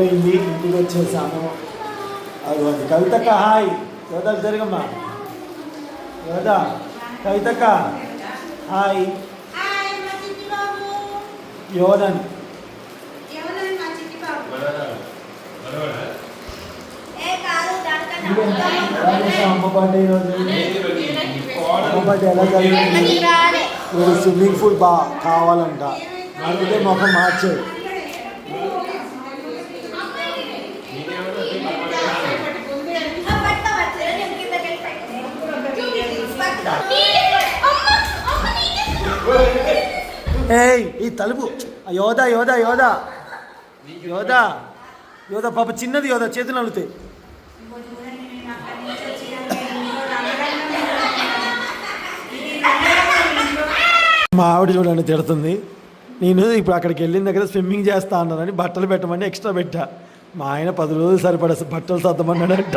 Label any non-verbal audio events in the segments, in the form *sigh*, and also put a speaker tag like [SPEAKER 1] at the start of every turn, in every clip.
[SPEAKER 1] పోయింది ఇంటికి వచ్చేసాము. అది అది కవితక్క హాయ్. యోధ జరగమ్మా? యోధ కవితక్క హాయ్. యోధన్ అమ్మ బర్త్డే ఈరోజు అమ్మ బర్త్డే ఎలా జరిగింది స్విమ్మింగ్ పూల్ బా కావాలంట. అందుకే మొహం మార్చే
[SPEAKER 2] పట్టుకో వచ్చే నేను కిందకి వెళ్ళి పట్టుకో అమ్మ అమ్మ నీకే
[SPEAKER 1] ఏయ్ ఈ తలుపు. యోధ యోధ యోధ. యోధ యోధ పాప చిన్నది యోధ చేతులు అలుతాయి మా ఆవిడ చూడండి తిడుతుంది. నేను ఇప్పుడు అక్కడికి వెళ్ళిన దగ్గర స్విమ్మింగ్ చేస్తా అన్నానని బట్టలు పెట్టమని ఎక్స్ట్రా పెట్టా. మా ఆయన పది రోజులు సరిపడా బట్టలు సర్దమన్నాడంట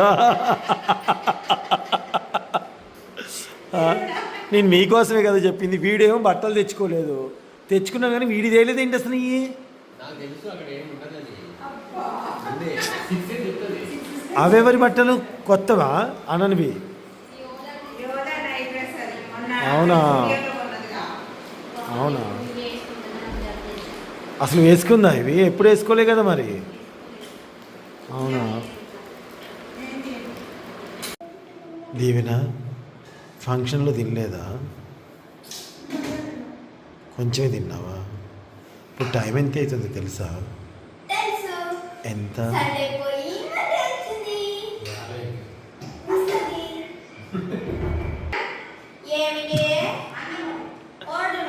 [SPEAKER 1] ఆ, నేను మీకోసమే కదా చెప్పింది. వీడేమో బట్టలు తెచ్చుకోలేదు. తెచ్చుకున్నా కానీ వీడి తేలేదు ఏంటి అసలు ఇవి అవెవరి బట్టలు? కొత్తవా? అననివి. అవునా? అవునా? అసలు వేసుకుందా ఇవి? ఎప్పుడు వేసుకోలే కదా మరి? అవునా? దీవెన? ఫంక్షన్లో తినలేదా? కొంచెమే తిన్నావా? ఇప్పుడు టైం ఎంత అవుతుంది తెలుసా? ఎంత?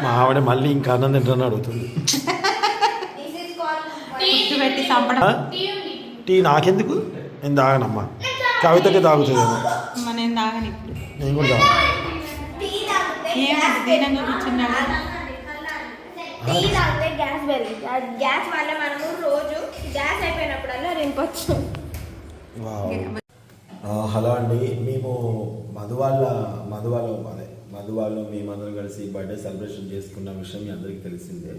[SPEAKER 1] మా ఆవిడ మళ్ళీ ఇంకా అన్నం తింటానని అడుగుతుంది? *laughs* టీ నాకెందుకు? నేను తాగనమ్మా. కవితకి తాగుతుందేమో.
[SPEAKER 3] తాగని ఇప్పుడు.
[SPEAKER 1] నేను కూడా తాగను
[SPEAKER 2] టీ తాగితే
[SPEAKER 3] ఏం దీనంగా కూర్చున్నాడు
[SPEAKER 2] టీ తాగితే గ్యాస్ పెరిగింది ఆ గ్యాస్ వల్ల మనము రోజు గ్యాస్ అయిపోయినప్పుడల్లా రింపొచ్చు.
[SPEAKER 1] వావ్. ఆ, హలో అండి. మేము మధు వాళ్ళ మధు వాళ్ళ అదే మధు వాళ్ళు మేమందరం కలిసి బర్త్డే సెలబ్రేషన్ చేసుకున్న విషయం మీ అందరికీ తెలిసిందే.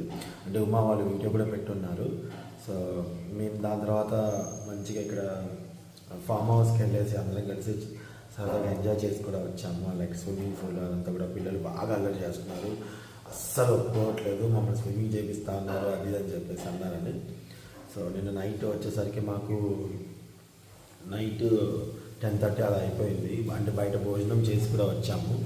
[SPEAKER 1] అంటే ఉమా వాళ్ళు వీడియో కూడా పెట్టున్నారు. సో మేము దాని తర్వాత మంచిగా ఇక్కడ ఫామ్ హౌస్కి వెళ్ళేసి అందరం కలిసి సరదాగా ఎంజాయ్ చేసి కూడా వచ్చాము. లైక్ స్విమ్మింగ్ పూల్ అంతా కూడా పిల్లలు బాగా అల్లరి చేస్తున్నారు. అస్సలు ఒప్పుకోవట్లేదు. మమ్మల్ని స్విమ్మింగ్ చేపిస్తా అన్నారు అది అని చెప్పేసి అన్నారని. సో నిన్న నైట్ వచ్చేసరికి మాకు నైట్ టెన్ థర్టీ అలా అయిపోయింది. అంటే బయట భోజనం చేసి కూడా వచ్చాము.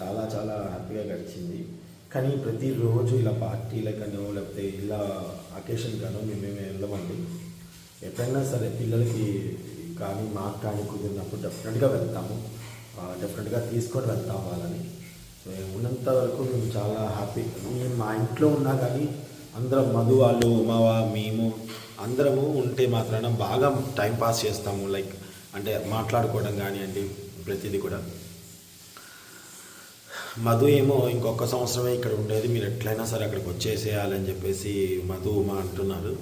[SPEAKER 1] చాలా చాలా హ్యాపీగా గడిచింది. కానీ ప్రతిరోజు ఇలా పార్టీలకనో లేకపోతే ఇలా అకేషన్ కానో మేమేమి వెళ్ళమండి. ఎప్పుడైనా సరే పిల్లలకి కానీ మాకు కానీ కుదిరినప్పుడు డెఫినెట్గా వెళ్తాము. డెఫినెట్గా తీసుకొని వెళ్తాం వాళ్ళని. సో ఉన్నంత వరకు మేము చాలా హ్యాపీ మేము మా ఇంట్లో ఉన్నా కానీ అందరం మధు వాళ్ళు ఉమావ మేము అందరము ఉంటే మాత్రాన బాగా టైం పాస్ చేస్తాము. లైక్ అంటే మాట్లాడుకోవడం కానివ్వండి ప్రతిదీ కూడా. మధు ఏమో ఇంకొక సంవత్సరమే ఇక్కడ ఉండేది. మీరు ఎట్లయినా సరే అక్కడికి వచ్చేసేయాలని చెప్పేసి మధు ఉమా అంటున్నారు.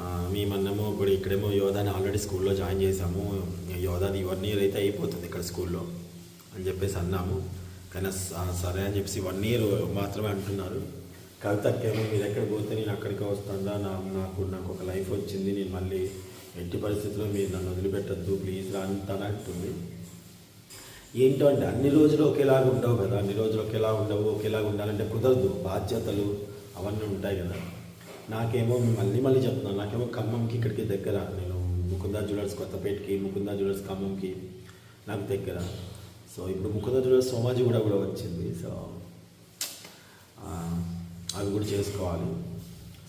[SPEAKER 1] మేమన్నాము ఇప్పుడు ఇక్కడేమో యోధాని ఆల్రెడీ స్కూల్లో జాయిన్ చేసాము యోధాది వన్ ఇయర్ అయితే అయిపోతుంది ఇక్కడ స్కూల్లో అని చెప్పేసి అన్నాము. కానీ స- సరే అని చెప్పేసి వన్ ఇయర్ మాత్రమే అంటున్నారు. కవితక్కేమో మీరు ఎక్కడ పోతే నేను అక్కడికి వస్తుందా నా నాకు నాకు ఒక లైఫ్ వచ్చింది. నేను మళ్ళీ ఎట్టి పరిస్థితుల్లో మీరు నన్ను వదిలిపెట్టద్దు. ప్లీజ్ రా అంతా అంటుంది. ఏంటో అంటే అన్ని రోజులు ఒకేలాగా ఉండవు కదా. అన్ని రోజులు ఒకేలా ఉండవు. ఒకేలాగా ఉండాలంటే కుదరదు. బాధ్యతలు అవన్నీ ఉంటాయి కదా. నాకేమో మళ్ళీ మళ్ళీ చెప్తున్నాను నాకేమో ఖమ్మంకి ఇక్కడికి దగ్గర నేను ముకుందా జ్యువెలర్స్ కొత్తపేటకి ముకుందా జ్యువెలర్స్ ఖమ్మంకి నాకు దగ్గర. సో ఇప్పుడు ముకుందా జ్యువెలర్స్ సోమాజీ కూడా కూడా వచ్చింది సో అవి కూడా చేసుకోవాలి.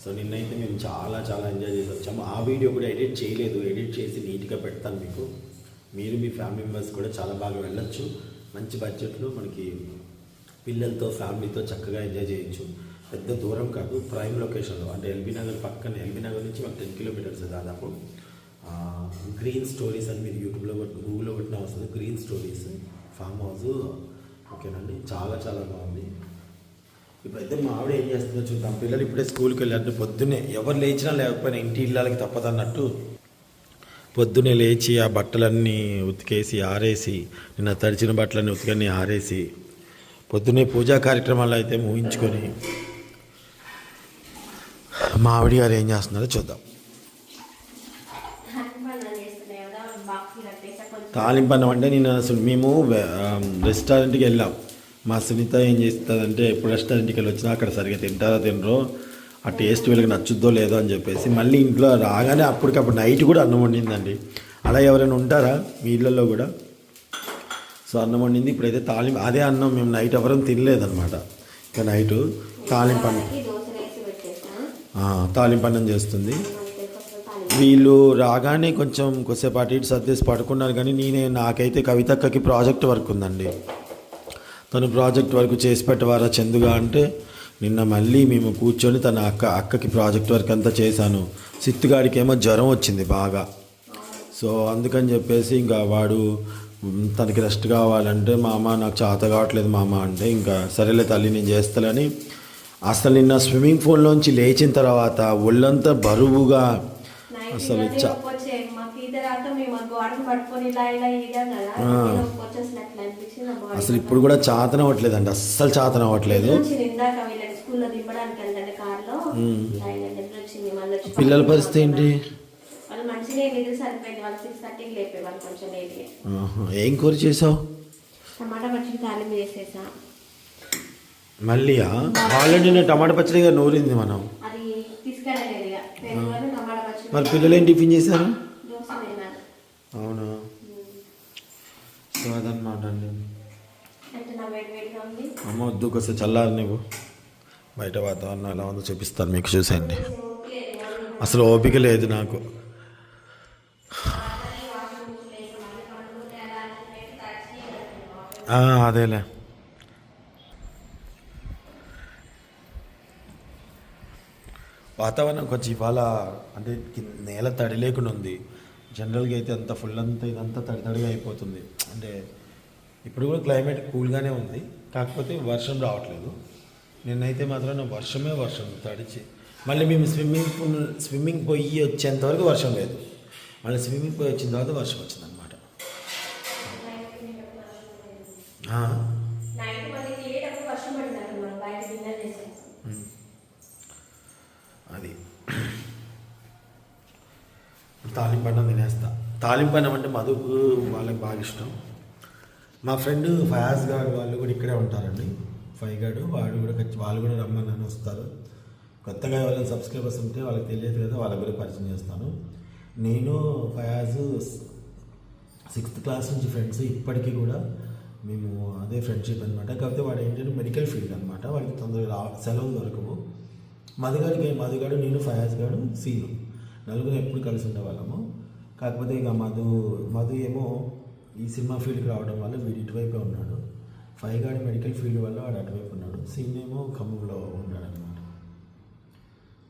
[SPEAKER 1] సో నిన్నైతే మేము చాలా చాలా ఎంజాయ్ చేసి. వచ్చాము ఆ వీడియో కూడా ఎడిట్ చేయలేదు ఎడిట్ చేసి నీట్గా పెడతాను మీకు. మీరు మీ ఫ్యామిలీ మెంబర్స్ కూడా చాలా బాగా వెళ్ళొచ్చు. మంచి బడ్జెట్లో మనకి పిల్లలతో ఫ్యామిలీతో చక్కగా ఎంజాయ్ చేయొచ్చు. పెద్ద దూరం కాదు ప్రైమ్ లొకేషన్లో అంటే ఎల్బీ నగర్ పక్కన ఎల్బీ నగర్ నుంచి మాకు టెన్ కిలోమీటర్స్ దాదాపు. గ్రీన్ స్టోరీస్ అని మీరు యూట్యూబ్లో కొట్టి గూగుల్లో కొట్టిన వస్తుంది. గ్రీన్ స్టోరీస్ ఫామ్ హౌస్ ఓకేనండి చాలా చాలా బాగుంది. ఇప్పుడైతే మా ఆవిడ ఏం చేస్తుందో చూద్దాం. పిల్లలు ఇప్పుడే స్కూల్కి వెళ్ళారు పొద్దున్నే ఎవరు లేచినా లేకపోయినా ఇంటి ఇళ్ళకి తప్పదన్నట్టు పొద్దున్నే లేచి ఆ బట్టలన్నీ ఉతికేసి ఆరేసి నిన్న తడిచిన బట్టలన్నీ ఉతికని ఆరేసి పొద్దున్నే పూజా కార్యక్రమాలు అయితే ఊహించుకొని మా ఆవిడ గారు ఏం చేస్తున్నారో చూద్దాం. తాలింపు అన్నం అంటే నేను అసలు మేము రెస్టారెంట్కి వెళ్ళాం. మా సునీత ఏం చేస్తుందంటే ఎప్పుడు రెస్టారెంట్కి వెళ్ళి వచ్చినా అక్కడ సరిగ్గా తింటారో తినరో ఆ టేస్ట్ వీళ్ళకి నచ్చుద్దో లేదో అని చెప్పేసి మళ్ళీ ఇంట్లో రాగానే అప్పటికప్పుడు నైట్ కూడా అన్నం వండిందండి. అలా ఎవరైనా ఉంటారా మీ ఇళ్ళల్లో కూడా? సో అన్నం వండింది ఇప్పుడైతే తాలింపు అదే అన్నం మేము నైట్ ఎవరం తినలేదన్నమాట. ఇక నైట్ తాలింపు అన్నం తాలింపన్నం తాలింపు చేస్తుంది. వీళ్ళు రాగానే కొంచెం కొద్దిసేపు అటు ఇటు సర్దేసి పడుకున్నారు కానీ నేనే నాకైతే కవితక్కకి ప్రాజెక్ట్ వర్క్ ఉందండి. తను ప్రాజెక్ట్ వర్క్ చేసి పెట్టవారా చందుగా అంటే నిన్న మళ్ళీ మేము కూర్చొని తన అక్క అక్కకి ప్రాజెక్ట్ వర్క్ అంతా చేశాను. సిత్తుగాడికి ఏమో జ్వరం వచ్చింది బాగా. సో అందుకని చెప్పేసి ఇంకా వాడు తనకి రెస్ట్ కావాలంటే మా అమ్మ నాకు చేత కావట్లేదు మా అమ్మ అంటే ఇంకా సరేలే తల్లి నేను చేస్తానని అసలు నిన్న స్విమ్మింగ్ పూల్లోంచి లేచిన తర్వాత ఒళ్ళంతా బరువుగా అసలు అసలు ఇప్పుడు కూడా చాతన అవ్వట్లేదండి అస్సలు చాతన అవ్వట్లేదు. పిల్లల పరిస్థితి ఏంటి? ఏం కూర చేసావు?
[SPEAKER 2] టమాటా పచ్చిమి తాలింపు చేసేసా.
[SPEAKER 1] మళ్ళీ ఆల్రెడీ నేను టమాటా పచ్చడిగా నూరింది మనం. మరి పిల్లలు ఏం టిఫిన్ చేశారు? అవునా? సో అదనమాట అండి. అమ్మ వద్దు కొంచెం చల్లారు నువ్వు బయట వాతావరణం ఎలా ఉందో చూపిస్తాను మీకు చూసేయండి. అసలు ఓపిక లేదు నాకు. అదేలే. వాతావరణం కొంచెం ఇవాళ అంటే నేల తడి లేకుండా ఉంది. జనరల్గా అయితే అంత ఫుల్ అంతా ఇదంతా తడి తడిగా అయిపోతుంది. అంటే ఇప్పుడు కూడా క్లైమేట్ కూల్గానే ఉంది. కాకపోతే వర్షం రావట్లేదు. నిన్నైతే మాత్రం వర్షమే వర్షం తడిచి మళ్ళీ మేము స్విమ్మింగ్ పూల్ స్విమ్మింగ్ పోయి వచ్చేంత వరకు వర్షం లేదు. మళ్ళీ స్విమ్మింగ్ పోయి వచ్చిన తర్వాత వర్షం వచ్చిందనమాట
[SPEAKER 2] నైట్ మళ్ళీ తీయేటప్పుడు వర్షం పడింది అక్కడ మనం బయట డిన్నర్ చేసేసాం
[SPEAKER 1] అది తాలింపన్నం తినేస్తా. తాలింపన్నం అంటే మధుకు వాళ్ళకి బాగా ఇష్టం. మా ఫ్రెండ్ ఫయాజ్ గారు వాళ్ళు కూడా ఇక్కడే ఉంటారండి. ఫైగాడు వాడు కూడా వాళ్ళు కూడా రమ్మని వస్తారు. కొత్తగా ఎవరైనా సబ్స్క్రైబర్స్ ఉంటే వాళ్ళకి తెలియదు కదా వాళ్ళకి కూడా పరిచయం చేస్తాను. నేను ఫయాజ్ సిక్స్త్ క్లాస్ నుంచి ఫ్రెండ్స్ ఇప్పటికీ కూడా మేము అదే ఫ్రెండ్షిప్ అనమాట కాకపోతే వాడు ఏంటంటే మెడికల్ ఫీల్డ్ అనమాట వాడికి తొందరగా సెలవులు దొరకవు. మధుగాడికి మధుగాడు నేను ఫయాజ్ గాడు సీను. నలుగురు ఎప్పుడు కలిసి ఉండేవాళ్ళము. కాకపోతే ఇక మధు మధు ఏమో ఈ సినిమా ఫీల్డ్కి రావడం వల్ల వీడు ఇటువైపే ఉన్నాడు. ఫైవ్ గాడి మెడికల్ ఫీల్డ్ వల్ల వాడు అటువైపు ఉన్నాడు. సీన్ ఏమో ఖమ్మంలో ఉన్నాడనమాట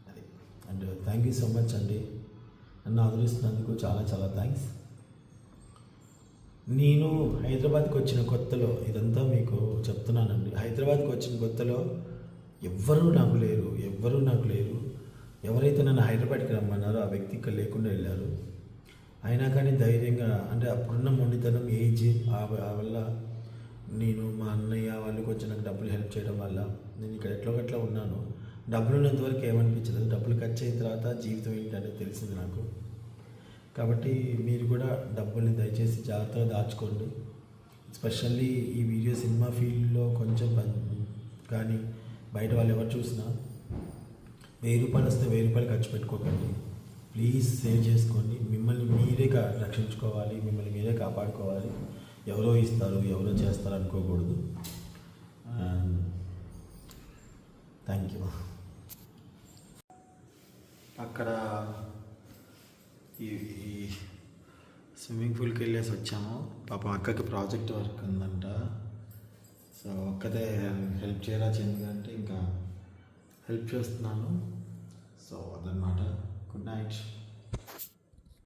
[SPEAKER 1] అది. And thank you so much అండి. నన్ను ఆదరిస్తున్నందుకు చాలా చాలా థ్యాంక్స్. నేను హైదరాబాద్కి వచ్చిన కొత్తలో ఇదంతా మీకు చెప్తున్నానండి. హైదరాబాద్కి వచ్చిన కొత్తలో ఎవ్వరూ నాకు లేరు ఎవ్వరూ నాకు లేరు. ఎవరైతే నన్ను హైదరాబాద్కి రమ్మన్నారో ఆ వ్యక్తి ఇక్కడ లేకుండా వెళ్ళారు. అయినా కానీ ధైర్యంగా అంటే అప్పుడున్న మొండితనం ఏజ్ ఆ వల్ల నేను మా అన్నయ్య వాళ్ళు కొంచెం నాకు డబ్బులు హెల్ప్ చేయడం వల్ల నేను ఇక్కడ ఎట్లో గట్లా ఉన్నాను. డబ్బులు ఉన్నంతవరకు ఏమనిపించలేదు. డబ్బులు ఖర్చు అయిన తర్వాత జీవితం ఏంటంటే తెలిసింది నాకు. కాబట్టి మీరు కూడా డబ్బుల్ని దయచేసి జాగ్రత్తగా దాచుకోండి. స్పెషల్లీ ఈ వీడియో సినిమా ఫీల్డ్లో కొంచెం కానీ బయట వాళ్ళు ఎవరు చూసినా వెయ్యి రూపాయలు వస్తే వెయ్యి రూపాయలు ఖర్చు పెట్టుకోకండి. ప్లీజ్ సేవ్ చేసుకోండి. మిమ్మల్ని మీరే రక్షించుకోవాలి. మిమ్మల్ని మీరే కాపాడుకోవాలి. ఎవరో ఇస్తారు ఎవరో చేస్తారు అనుకోకూడదు. థ్యాంక్ యూ అక్కడ ఈ ఈ స్విమ్మింగ్ పూల్కి వెళ్ళేసి వచ్చాము. పాపం అక్కకి ప్రాజెక్ట్ వర్క్ ఉందంట. సో ఒక్కతే హెల్ప్ చేయరా చెందుకంటే ఇంకా హెల్ప్ చేస్తున్నాను సో అదనమాట గుడ్ నైట్